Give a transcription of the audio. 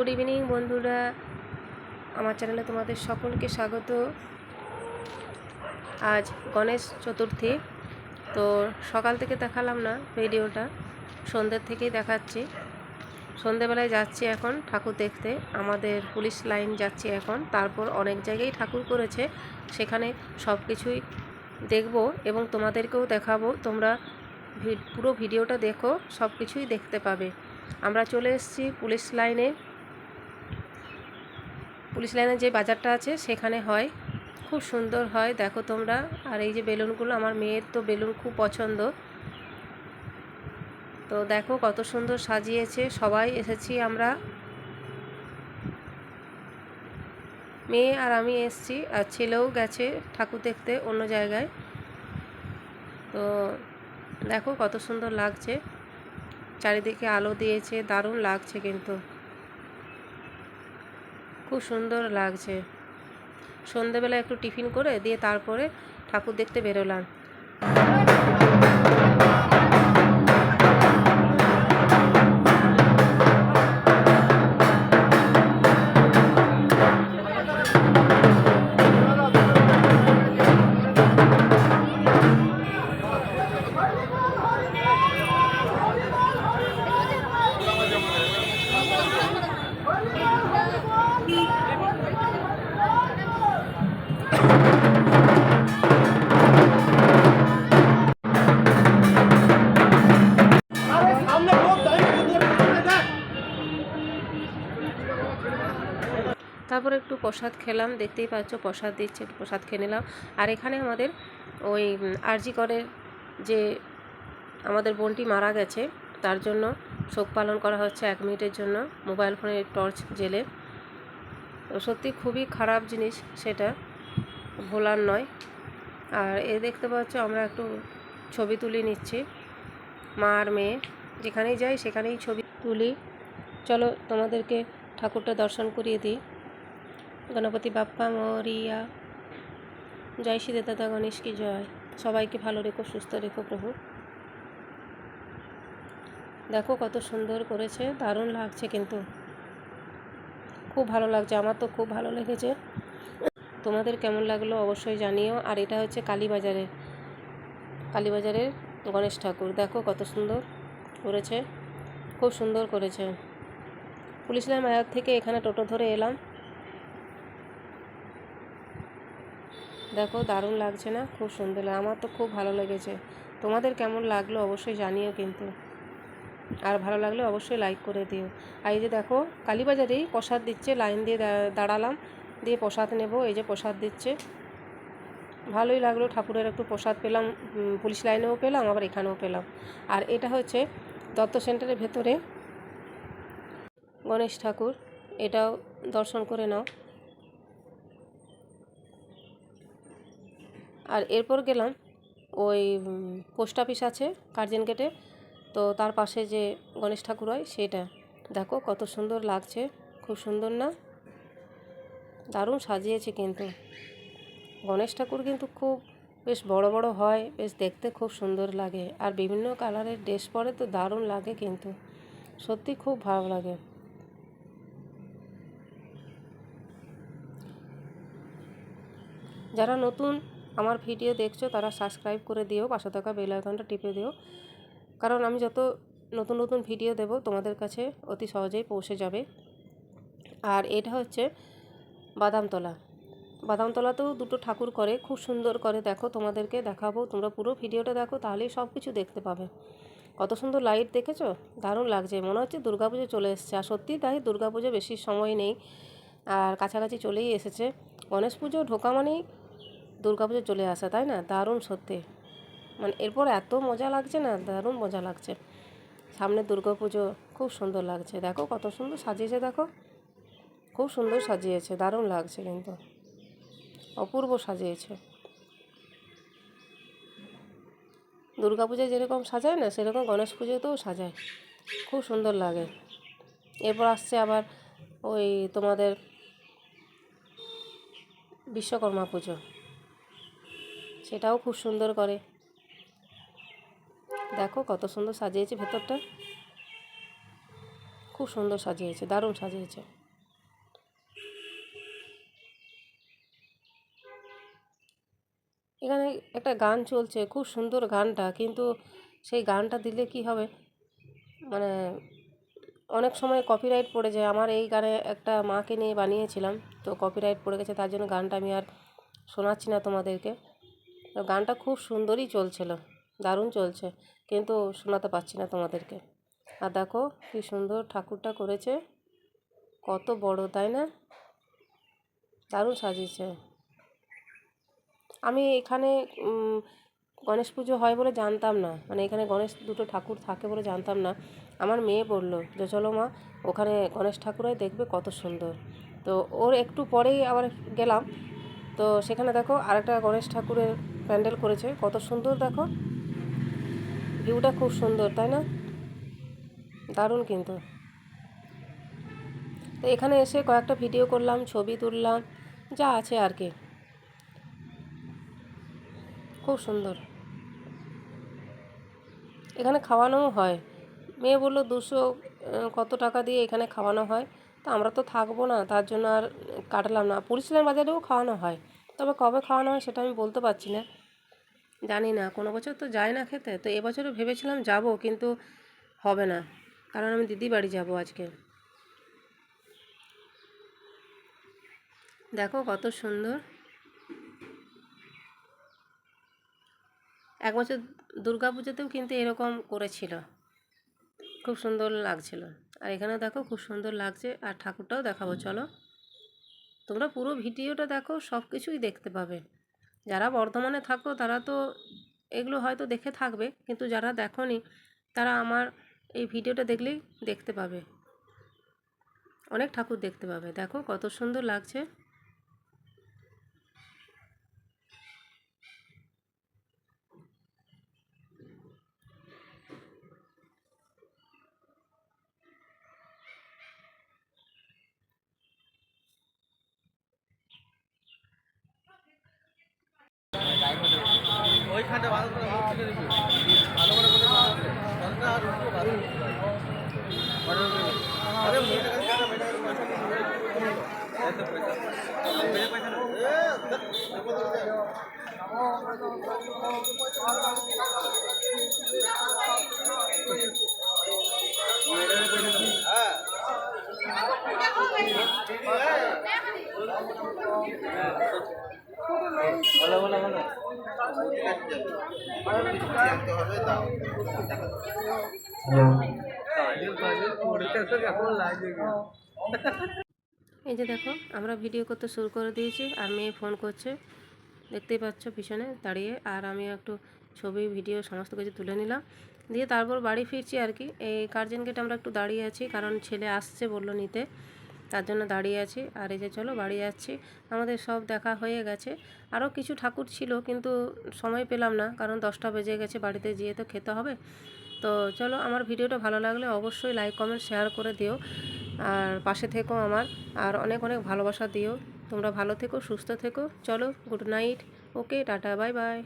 Good evening বন্ধুরা। আমার চ্যানেলে তোমাদের সকলকে স্বাগত। আজ গণেশ চতুর্থী, তো সকাল থেকে দেখালাম না ভিডিওটা, সন্ধ্যের থেকেই দেখাচ্ছি। সন্ধেবেলায় যাচ্ছি এখন ঠাকুর দেখতে, আমাদের পুলিশ লাইন যাচ্ছি এখন, তারপর অনেক জায়গায় ঠাকুর করেছে, সেখানে সব কিছুই দেখব এবং তোমাদেরকেও দেখাবো, তোমরা পুরো ভিডিওটা দেখো সব কিছুই দেখতে পাবে। আমরা চলে এসেছি পুলিশ লাইনে পুলিশ লাইনে যে বাজারটা আছে, সেখানে হয়। খুব সুন্দর হয়, দেখো তোমরা। আর এই যে বেলুনগুলো, আমার মেয়ের তো বেলুন খুব পছন্দ। তো দেখো কত সুন্দর সাজিয়েছে, সবাই এসেছি আমরা। মেয়ে আর আমি এসেছি, আর ছেলেও গেছে ঠাকুর দেখতে অন্য জায়গায়। তো দেখো কত সুন্দর লাগছে। চারিদিকে আলো দিয়েছে, দারুণ লাগছে কিন্তু। খুব সুন্দর লাগছে। সন্ধেবেলা একটু টিফিন করে দিয়ে তারপরে ঠাকুর দেখতে বেরোলাম। তারপরে একটু প্রসাদ খেলাম, দেখতেই পাচ্ছ প্রসাদ দিচ্ছে একটু প্রসাদ খেয়ে নিলাম। আর এখানে আমাদের ওই আরজি করের যে আমাদের বোনটি মারা গেছে, তার জন্য শোক পালন করা হচ্ছে এক মিনিটের জন্য মোবাইল ফোনের টর্চ জেলে। সত্যি খুবই খারাপ জিনিস সেটা, ভোলার নয়। আর এ দেখতে পাচ্ছ আমরা একটু ছবি তুলে নিচ্ছি, মা আর মেয়ে, যেখানেই যাই সেখানেই ছবি তুলি। চলো তোমাদেরকে ঠাকুরটা দর্শন করিয়ে দিই। গণপতি বাপ্পা মরিয়া। জয় শ্রী দাদা গণেশ কি জয়? সবাইকে ভালো রেখো, সুস্থ রেখো প্রভু। দেখো কত সুন্দর করেছে, দারুণ লাগছে কিন্তু। খুব ভালো লাগছে, আমার তো খুব ভালো লেগেছে। তোমাদের কেমন লাগল অবশ্যই জানিও। আর এটা হচ্ছে কালীবাজারের কালীবাজারের গণেশ ঠাকুর। দেখো কত সুন্দর করেছে, খুব সুন্দর করেছে। পুলিশ লাইন বাজার থেকে এখানে টোটো ধরে এলাম। দেখো, দারুণ লাগছে না? খুব সুন্দর। আমার তো খুব ভালো লেগেছে। তোমাদের কেমন লাগল অবশ্যই জানিও কিন্তু। আর ভালো লাগলে অবশ্যই লাইক করে দিও। আর এই যে দেখো, কালীবাজারেই প্রসাদ দিচ্ছে, লাইন দিয়ে দাঁড়ালাম, দিয়ে প্রসাদ নেব, এই যে প্রসাদ দিচ্ছে। ভালোই লাগল, ঠাকুরের একটু প্রসাদ পেলাম পুলিশ লাইনেও পেলাম, আবার এখানেও পেলাম। আর এটা হচ্ছে দত্ত সেন্টারের ভেতরে গণেশ ঠাকুর। এটাও দর্শন করে নাও। আর এরপর গেলাম ওই পোস্ট অফিস আছে কার্জন গেটে তো তার পাশে যে গণেশ ঠাকুর হয় সেটা দেখো কত সুন্দর লাগছে, খুব সুন্দর না? দারুণ সাজিয়েছে কিন্তু। গণেশ ঠাকুর কিন্তু খুব, বেশ বড় বড় হয়, বেশ দেখতে খুব সুন্দর লাগে। আর বিভিন্ন কালারের ড্রেস পরে তো দারুণ লাগে কিন্তু। সত্যি খুব ভালো লাগে। যারা নতুন আমার ভিডিও দেখছ, তারা সাবস্ক্রাইব করে দিও, পাশে থাকা বেল আইকনটা টিপে দিও। কারণ আমি যত নতুন নতুন ভিডিও দেব, তোমাদের কাছে অতি সহজেই পৌঁছে যাবে। আর এটা হচ্ছে বাদামতলা বাদামতলাতেও দুটো ঠাকুর করে, খুব সুন্দর করে দেখো, তোমাদেরকে দেখাবো। তোমরা পুরো ভিডিওটা দেখো, তাহলেই সব কিছু দেখতে পাবে। কত সুন্দর লাইট দেখেছ? দারুণ লাগছে। মনে হচ্ছে দুর্গাপুজো চলে এসেছে। আর সত্যিই তাই, দুর্গাপুজো বেশি সময় নেই। আর কাছাকাছি চলেই এসেছে। গণেশ পুজো ঢোকা মানেই দুর্গাপুজো চলে আসা, তাই না? দারুণ সত্যি। মানে এরপর এত মজা লাগছে না? দারুণ মজা লাগছে। সামনে দুর্গাপুজো খুব সুন্দর লাগছে। দেখো কত সুন্দর সাজিয়েছে, দেখো। খুব সুন্দর সাজিয়েছে, দারুণ লাগছে কিন্তু। অপূর্ব সাজিয়েছে। দুর্গাপূজায় যেরকম সাজায় না, সেরকম গণেশ পুজোতেও সাজায়। খুব সুন্দর লাগে। এরপর আসছে আবার ওই তোমাদের বিশ্বকর্মা পুজো। সেটাও খুব সুন্দর করে। দেখো কত সুন্দর সাজিয়েছে ভেতরটা। খুব সুন্দর সাজিয়েছে, দারুণ সাজিয়েছে। এখানে একটা গান চলছে, খুব সুন্দর গানটা, কিন্তু সেই গানটা দিলে কি হবে? মানে অনেক সময় কপিরাইট পড়ে যায়। আমার এই গানে একটা মাকে নিয়ে বানিয়েছিলাম, তো কপিরাইট পড়ে গেছে, তার জন্য গানটা আমি আর শোনাচ্ছি না তোমাদেরকে। গানটা খুব সুন্দরই চলছিল, দারুণ চলছে। কিন্তু শোনাতে পারছি না তোমাদেরকে। আর দেখো কী সুন্দর ঠাকুরটা করেছে। কত বড়, তাই না? দারুণ সাজিয়েছে। আমি এখানে গণেশ পুজো হয় বলে জানতাম না। মানে এখানে গণেশ, দুটো ঠাকুর থাকে বলে জানতাম না। আমার মেয়ে বলল, যে চলো মা, ওখানে গণেশ ঠাকুরাই দেখবে কত সুন্দর। তো ওর একটু পরেই আবার গেলাম। তো সেখানে দেখো আরেকটা গণেশ ঠাকুরের প্যান্ডেল করেছে। কত সুন্দর দেখো। ভিউটা খুব সুন্দর, তাই না? দারুণ কিন্তু। তো এখানে এসে কয়েকটা ভিডিও করলাম, ছবি তুললাম, যা আছে আর কি। খুব সুন্দর। এখানে খাওয়ানোও হয়। মেয়ে বলল, দুশো কত টাকা দিয়ে এখানে খাওয়ানো হয়? তা আমরা তো থাকব না, তার জন্য আর কাটালাম না। পুলিশের বাজারেও খাওয়ানো হয়। তবে কবে খাওয়ানো হয় সেটা আমি বলতে পারছি না। জানি না, কোনো বছর তো যায় না খেতে। তো এবছরও ভেবেছিলাম যাব, কিন্তু হবে না। কারণ আমি দিদি বাড়ি যাব আজকে। দেখো কত সুন্দর। এক বছর দুর্গা পুজোতেও কিন্তু এরকম করেছিল। খুব সুন্দর লাগছিল। আর এখানে দেখো খুব সুন্দর লাগছে, আর ঠাকুরটাও দেখাবো, চলো। তোমরা পুরো ভিডিওটা দেখো সব কিছুই দেখতে পাবে। যারা বর্ধমানে থাকো তারা তো এগুলো হয়তো দেখে থাকবে, কিন্তু যারা দেখনি তারা আমার এই ভিডিওটা দেখলেই দেখতে পাবে। অনেক ঠাকুর দেখতে পাবে। দেখো কত সুন্দর লাগছে। ওইখানটা ভালো করে ভালো করে ভালো করে বলে দরকার আর উঠবো ভালো আরে মেয়েটা কাছে মেয়েটা কাছে পয়সা এত পয়সা। মেয়ে পয়সা দেখো দেখো হ্যাঁ বলো বলো বলো জানতে হবে দাও এই যে দেখো, আমরা ভিডিও করতে শুরু করে দিয়েছি, আর মেয়ে ফোন করছে। দেখতেই পাচ্ছ পিছনে দাঁড়িয়ে, আর আমি একটু ছবি ভিডিও সমস্ত কিছু তুলে নিলাম। দিয়ে তারপর বাড়ি ফিরছি আর কি। এই কার্জন গেটে আমরা একটু দাঁড়িয়ে আছি, কারণ ছেলে আসছে বলল নিতে। তার জন্য দাঁড়িয়ে আছি। আর এই যে চলো বাড়ি যাচ্ছি। আমাদের সব দেখা হয়ে গেছে। আরও কিছু ঠাকুর ছিল, কিন্তু সময় পেলাম না, কারণ দশটা বেজে গেছে, বাড়িতে যেয়ে তো খেতে হবে। তো চলো, আমার ভিডিওটা ভালো লাগলে অবশ্যই লাইক কমেন্ট শেয়ার করে দিও। আর পাশে থেকো আমার। আর অনেক অনেক ভালোবাসা দিও। তোমরা ভালো থেকো, সুস্থ থেকো। চলো good night okay tata bye bye